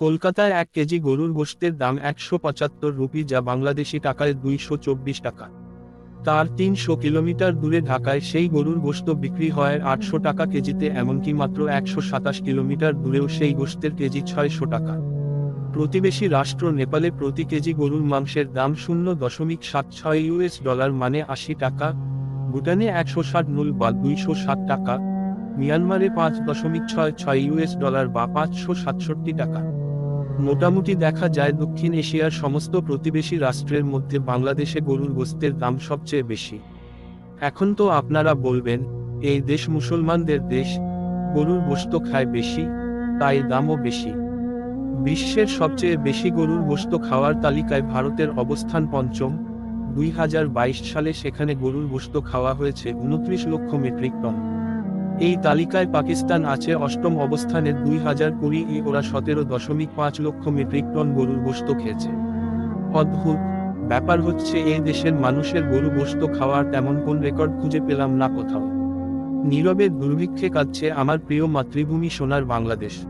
কলকাতায় এক কেজি গরুর গোশতের দাম একশো পঁচাত্তর রুপি যা বাংলাদেশি টাকায় দুইশো চব্বিশ টাকা। তার তিনশো কিলোমিটার দূরে ঢাকায় সেই গরুর গোস্ত বিক্রি হয় আটশো টাকা কেজিতে এমনকি মাত্র একশো সাতাশ কিলোমিটার দূরেও সেই গোশতের কেজি ছয়শো টাকা। প্রতিবেশী রাষ্ট্র নেপালে প্রতি কেজি গরুর মাংসের দাম শূন্য দশমিক সাত ছয় ইউএস ডলার মানে আশি টাকা, ভুটানে একশো ষাট নুল বা দুইশো ষাট টাকা, মিয়ানমারে পাঁচ দশমিক ছয় ছয় ইউএস ডলার বা পাঁচশো সাতষট্টি টাকা। মোটামুটি দেখা যায় দক্ষিণ এশিয়ার সমস্ত প্রতিবেশী রাষ্ট্রের মধ্যে বাংলাদেশে গরুর গোস্তের দাম সবচেয়ে বেশি। এখন তো আপনারা বলবেন, এই দেশ মুসলমানদের দেশ, গরুর গোস্ত খায় বেশি, তাই দামও বেশি। বিশ্বের সবচেয়ে বেশি গরুর গোস্ত খাওয়ার তালিকায় ভারতের অবস্থান পঞ্চম, দুই হাজার বাইশ সালে সেখানে গরুর গোস্ত খাওয়া হয়েছে উনত্রিশ লক্ষ মেট্রিক টন। এই তালিকায় পাকিস্তান আছে অষ্টম অবস্থানে দুই হাজার কুড়ি এ ওরা সতেরো দশমিক পাঁচ লক্ষ মেট্রিক টন গরুর গোস্ত খেয়েছে। অদ্ভুত। ব্যাপার হচ্ছে এই দেশের মানুষের গরু গোস্ত খাওয়ার তেমন কোন রেকর্ড খুঁজে পেলাম না কোথাও। নীরবে দুর্ভিক্ষে কাঁদছে আমার প্রিয় মাতৃভূমি সোনার বাংলাদেশ।